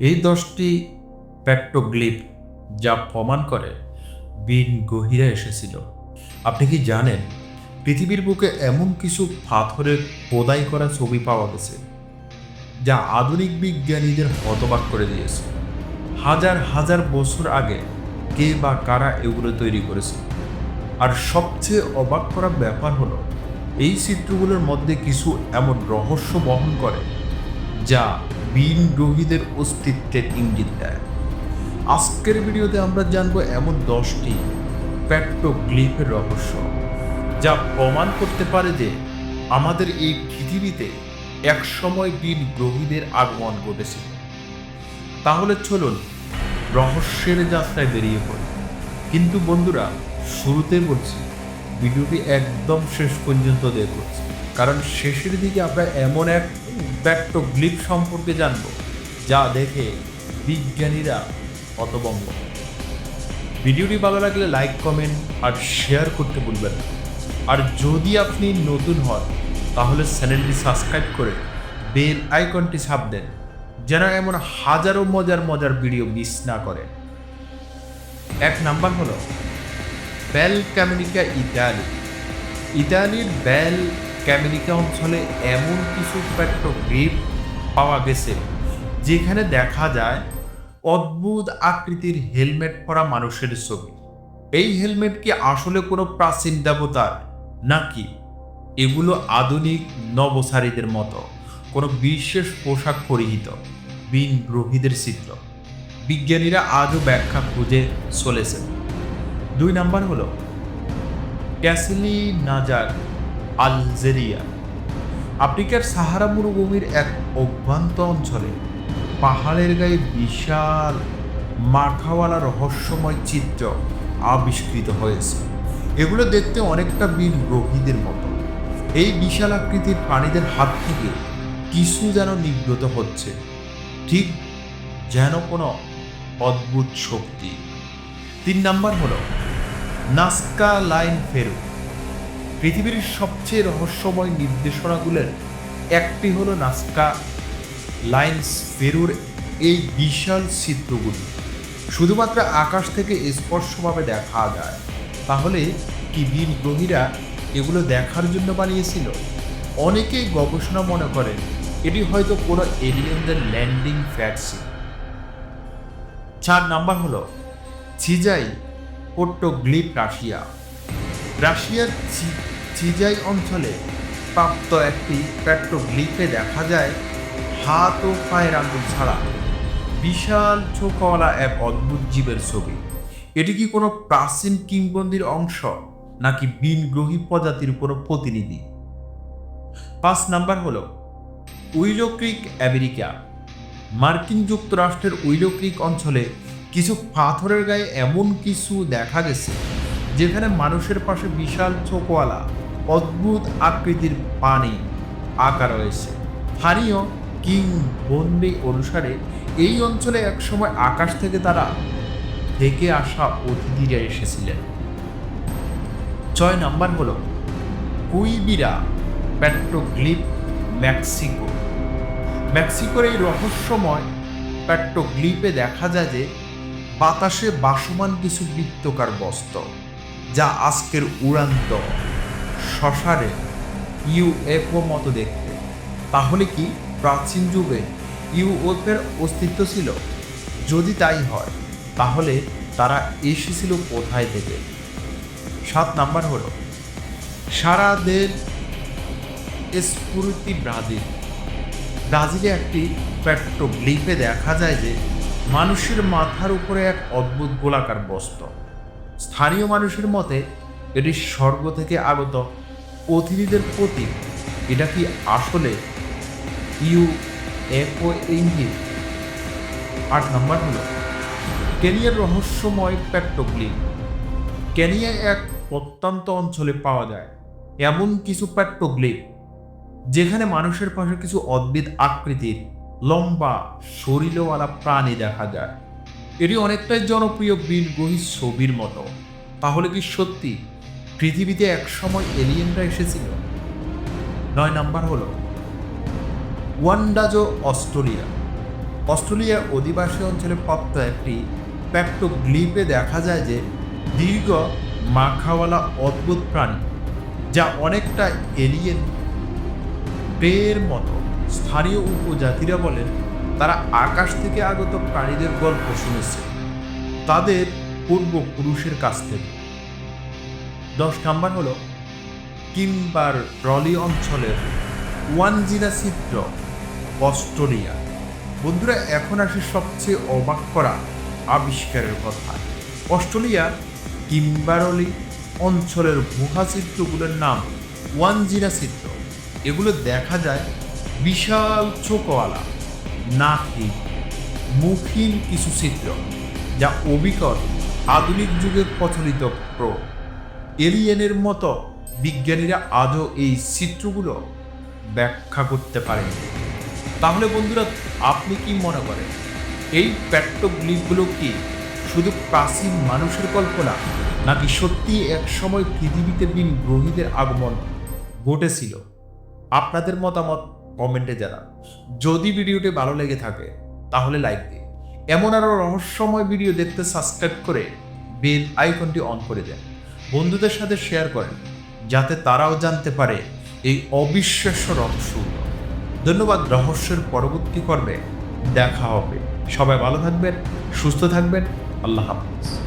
এই দশটি প্যাট্রোগ্লিপ যা প্রমাণ করে বিন গহিরা এসেছিল। আপনি কি জানেন, পৃথিবীর বুকে এমন কিছু পাথরের খোদাই করা ছবি পাওয়া গেছে, যা আধুনিক বিজ্ঞানীদের হতবাক করে দিয়েছে। হাজার হাজার বছর আগে কে বা কারা এগুলো তৈরি করেছে। আর সবচেয়ে অবাক করা ব্যাপার হলো, এই চিত্রগুলোর মধ্যে কিছু এমন রহস্য বহন করে, যা বিন গ্রহীদের অস্তিত্বের ইঙ্গিত দেয়। আজকের ভিডিওতে আমরা জানব এমন দশটি প্যাট্রোগ্লিফের রহস্য, যা প্রমাণ করতে পারে যে আমাদের এই পৃথিবীতে একসময় বিন গ্রহীদের আগমন ঘটেছিল তাহলে চলুন রহস্যের যাত্রায় বেরিয়ে পড়ি। কিন্তু বন্ধুরা শুরুতে বলছি, ভিডিওটি একদম শেষ পর্যন্ত দেখুন। কারণ শেষের দিকে আমরা এমন এক ব্যাক্টোগ্লিপ সম্পর্কে জানব, যা দেখে বিজ্ঞানীরা হতভম্ব। ভিডিওটি ভালো লাগলে লাইক, কমেন্ট আর শেয়ার করতে ভুলবেন না। আর যদি আপনি নতুন হন, তাহলে চ্যানেলটি সাবস্ক্রাইব করে বেল আইকনটি ছাপ দেন, যেন এমন হাজারো মজার মজার ভিডিও মিস না করেন। এক নাম্বার হলো, বেল ক্যামেরিকা ইতালি। ইতালির বেল ক্যামেরিকা অঞ্চলে এমন কিছু পেট্রোগ্রিপ পাওয়া গেছে, যেখানে দেখা যায় অদ্ভুত আকৃতির হেলমেট পরা মানুষের ছবি। এই হেলমেট কি আসলে কোনো প্রাচীন দেবতার, নাকি এগুলো আধুনিক নবসারীদের মতো কোনো বিশেষ পোশাক পরিহিত বিন গ্রহীদের চিত্র? বিজ্ঞানীরা আজও ব্যাখ্যা খুঁজে চলেছেন। দুই নাম্বার হলো ক্যাসিলি নাজার আলজেরিয়া। আফ্রিকার সাহারা মরুভূমির এক অভ্যন্ত অঞ্চলে পাহাড়ের গায়ে বিশাল মাখাওয়ালা রহস্যময় চিত্র আবিষ্কৃত হয়েছে। এগুলো দেখতে অনেকটা বীর গ্রহীদের মতো। এই বিশাল আকৃতির প্রাণীদের হাত থেকে কিছু যেন নিগ্রত হচ্ছে, ঠিক যেন কোনো অদ্ভুত শক্তি। তিন নাম্বার হলো নাস্কা লাইন ফেরু পৃথিবীর সবচেয়ে রহস্যময় নির্দেশনাগুলোর একটি হলো নাস্কা লাইন্স ফেরুর এই বিশাল চিত্রগুলি শুধুমাত্র আকাশ থেকে স্পর্শভাবে দেখা যায়। তাহলে কি বীর গ্রহীরা এগুলো দেখার জন্য বানিয়েছিল? অনেকেই গবেষণা মনে করেন এটি হয়তো কোনো এলিয়েনদের ল্যান্ডিং ফ্যাটসি চার নাম্বার হলো চিজাই পোট্টোগ্লিপ রাশিয়া। রাশিয়ার চিজাই অঞ্চলে প্রাপ্ত একটি পেট্রোগ্লিপে দেখা যায়, হাত ও পায়ের আঙুল ছাড়া। বিশাল চোখওয়ালা এক অদ্ভুত জীবের ছবি। এটি কি কোনো প্রাচীন কিংবন্দির অংশ, নাকি বিন গ্রহী প্রজাতির কোনো প্রতিনিধি? পাঁচ নাম্বার হলো, উইলো ক্রিক আমেরিকা। মার্কিন যুক্তরাষ্ট্রের উইলো ক্রিক অঞ্চলে কিছু পাথরের গায়ে এমন কিছু দেখা গেছে, যেখানে মানুষের পাশে বিশাল চোখওয়ালা অদ্ভুত আকৃতির পানি আঁকা রয়েছে। স্থানীয় কিং বন্দি অনুসারে এই অঞ্চলে একসময় আকাশ থেকে তারা থেকে আসা অতিথিরা এসেছিলেন। ছয় নাম্বার হল কুইবিরা পেট্রোগ্লিপ মেক্সিকো। মেক্সিকোর এই রহস্যময় পেট্রোগ্লিপে দেখা যায় যে বাতাসে বাসমান কিছু বৃত্তকার বস্ত্র, যা আজকের উড়ান্ত শশারে ইউএফও মতো দেখতে। তাহলে কি প্রাচীন যুগে ইউএফের অস্তিত্ব ছিল? যদি তাই হয়, তাহলে তারা এসেছিল কোথায় থেকে? সাত নাম্বার হলো সারাদের স্ফুর্তি ব্রাজিল। ব্রাজিলে একটি পেট্রোগ্লিপে দেখা যায় যে মানুষের মাথার উপরে এক অদ্ভুত গোলাকার বস্ত্র। স্থানীয় মানুষের মতে, এটি স্বর্গ থেকে আগত অতিথিদের প্রতি, এটা কি আসলে ইউ এফও ইঙ্গিত? আট নম্বর হলো, কেনিয়ার রহস্যময় পেট্রোগ্লিপ কেনিয়ায় এক প্রত্যন্ত অঞ্চলে পাওয়া যায় এমন কিছু পেট্রোগ্লিপ যেখানে মানুষের পাশে কিছু অদ্ভিদ আকৃতির লম্বা শরীরওয়ালা প্রাণী দেখা যায়। এটি অনেকটাই জনপ্রিয় বীরগ্রহী ছবির মতো। তাহলে কি সত্যি পৃথিবীতে একসময় এলিয়েনরা এসেছিল। নয় নাম্বার হলো, ওয়ান্ডাজো অস্ট্রেলিয়া। অস্ট্রেলিয়া অধিবাসী অঞ্চলে প্রাপ্ত একটি প্যাক্টোগ্লিপে দেখা যায় যে দীর্ঘ মাখাওয়ালা অদ্ভুত প্রাণী, যা অনেকটা এলিয়েন পেয়ের মতো। স্থানীয় উপজাতিরা বলেন, তারা আকাশ থেকে আগত প্রাণীদের গল্প শুনেছে। তাদের পূর্বপুরুষের কাছ থেকে। দশ নাম্বার হলো কিম্বার রলি অঞ্চলের ওয়ানজিনা চিত্র অস্ট্রেলিয়া। বন্ধুরা, এখন আসে সবচেয়ে অবাক করা আবিষ্কারের কথা। অস্ট্রেলিয়ার কিম্বারলি অঞ্চলের গুহা চিত্রগুলোর নাম ওয়ানজিনা চিত্র এগুলো দেখা যায় বিশাল চোখওয়ালা, নাকি মুখহীন কিছু চিত্র যা অবিকল আধুনিক যুগে প্রচলিত প্রো এলিয়েনের মতো বিজ্ঞানীরা আজও এই চিত্রগুলো ব্যাখ্যা করতে পারেন। তাহলে বন্ধুরা, আপনি কি মনে করেন, এই প্যাট্টোগ্লিপগুলো কি শুধু প্রাচীন মানুষের কল্পনা, নাকি সত্যি এক সময় পৃথিবীতে বিন গ্রহীদের আগমন ঘটেছিল? আপনাদের মতামত কমেন্টে জানান। যদি ভিডিওটি ভালো লেগে থাকে, তাহলে লাইক দিন। এমন আরও রহস্যময় ভিডিও দেখতে সাবস্ক্রাইব করে বেল আইকনটি অন করে দেন। বন্ধুদের সাথে শেয়ার করেন, যাতে তারাও জানতে পারে এই অবিশ্বাস্য রহস্য ধন্যবাদ, রহস্যের পরবর্তী পর্বে দেখা হবে। সবাই ভালো থাকবেন, সুস্থ থাকবেন। আল্লাহ হাফিজ।